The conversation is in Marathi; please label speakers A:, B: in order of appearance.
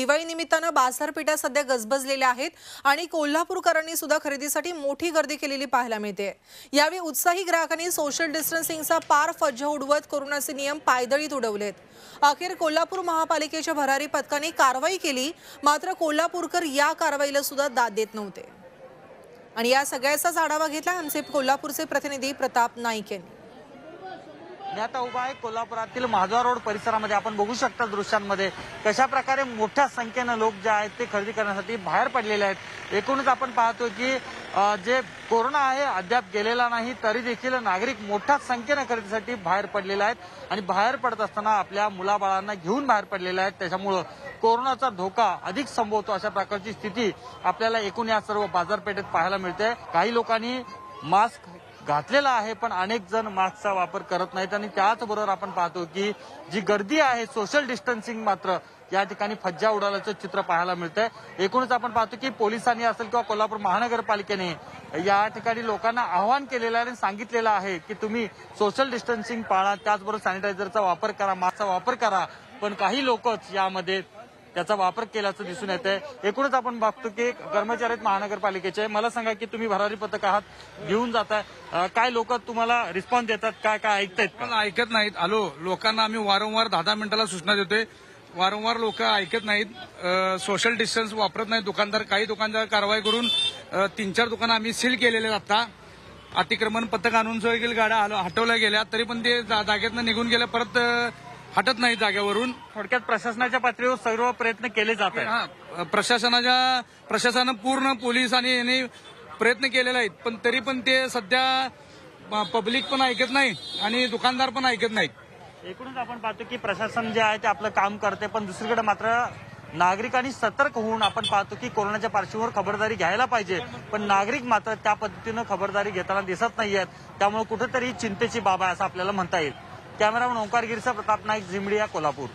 A: दिवाळी निमित्तानं बाजारपेठा सध्या गजबजलेल्या आहेत आणि कोल्हापूरकरांनी सुद्धा खरेदीसाठी मोठी गर्दी केलेली पाहायला मिळते. यावेळी उत्साही ग्राहकांनी सोशल डिस्टन्सिंगचा पार फज्ज उडवत कोरोनाचे नियम पायदळीत उडवलेत. अखेर कोल्हापूर महापालिकेच्या भरारी पथकाने कारवाई केली मात्र कोल्हापूरकर या कारवाईला सुद्धा दाद देत नव्हते. आणि या सगळ्याचाच आढावा घेतला आमचे कोल्हापूरचे प्रतिनिधी प्रताप नाईक यांनी.
B: मी आता उभा आहे कोल्हापुरातील महाद्वार रोड परिसरामध्ये. आपण बघू शकता दृश्यांमध्ये कशा प्रकारे मोठ्या संख्येनं लोक जे आहेत ते खरेदी करण्यासाठी बाहेर पडलेले आहेत. एकूणच आपण पाहतो की जे कोरोना आहे अद्याप गेलेला नाही तरी देखील नागरिक मोठ्या संख्येनं खरेदीसाठी बाहेर पडलेले आहेत आणि बाहेर पडत असताना आपल्या मुलाबाळांना घेऊन बाहेर पडलेले आहेत. त्याच्यामुळं कोरोनाचा धोका अधिक संभवतो अशा प्रकारची स्थिती आपल्याला एकूण या सर्व बाजारपेठेत पाहायला मिळते. काही लोकांनी मास्क घातलेला आहे पण अनेक जण मास्कचा वापर करत नाहीत. आणि त्याचबरोबर आपण पाहतो की जी गर्दी आहे सोशल डिस्टन्सिंग मात्र या ठिकाणी फज्जा उडाल्याचं चित्र पाहायला मिळतंय. एकूणच आपण पाहतो की पोलिसांनी असेल किंवा कोल्हापूर महानगरपालिकेने या ठिकाणी लोकांना आवाहन केलेलं आहे आणि सांगितलेलं आहे की तुम्ही सोशल डिस्टन्सिंग पाळा त्याचबरोबर सॅनिटायझरचा वापर करा मास्कचा वापर करा. पण काही लोकच यामध्ये त्याचा वापर केल्याचं दिसून येत आहे एकूणच आपण बघतो की कर्मचारी आहेत महानगरपालिकेचे. मला सांगा की तुम्ही भरारी पथक आहात घेऊन जाताय. काय लोक तुम्हाला रिस्पॉन्स देतात? काय काय ऐकतायत
C: पण ऐकत नाहीत. आलो लोकांना आम्ही वारंवार दहा दहा मिनिटाला सूचना देतोय. वारंवार लोक ऐकत नाहीत. सोशल डिस्टन्स वापरत नाहीत. दुकानदार काही दुकानदार कारवाई करून तीन चार दुकानं आम्ही सील केलेले आता. अतिक्रमण पथक आणून देखील गाड्या हटवल्या गेल्या तरी पण ते जा- जागेतनं निघून गेल्या. परत हटत नाही जागेवरून.
B: थोडक्यात प्रशासनाच्या पातळीवर सर्व प्रयत्न केले जात आहेत.
C: हा प्रशासनाच्या प्रशासनानं पूर्ण पोलीस आणि यांनी प्रयत्न केलेले आहेत पण तरी पण ते सध्या पब्लिक पण ऐकत नाही आणि दुकानदार पण ऐकत नाहीत.
B: एकूणच आपण पाहतो की प्रशासन जे आहे ते आपलं काम करते पण दुसरीकडे मात्र नागरिकांनी सतर्क होऊन आपण पाहतो की कोरोनाच्या पार्श्वभूमीवर खबरदारी घ्यायला पाहिजे पण नागरिक मात्र त्या पद्धतीनं खबरदारी घेताना दिसत नाहीयेत. त्यामुळे कुठेतरी चिंतेची बाब आहे असं आपल्याला म्हणता येईल. कॅमेरामन ओंकार गिरसा प्रताप नाईक झिमडिया कोल्हापूर.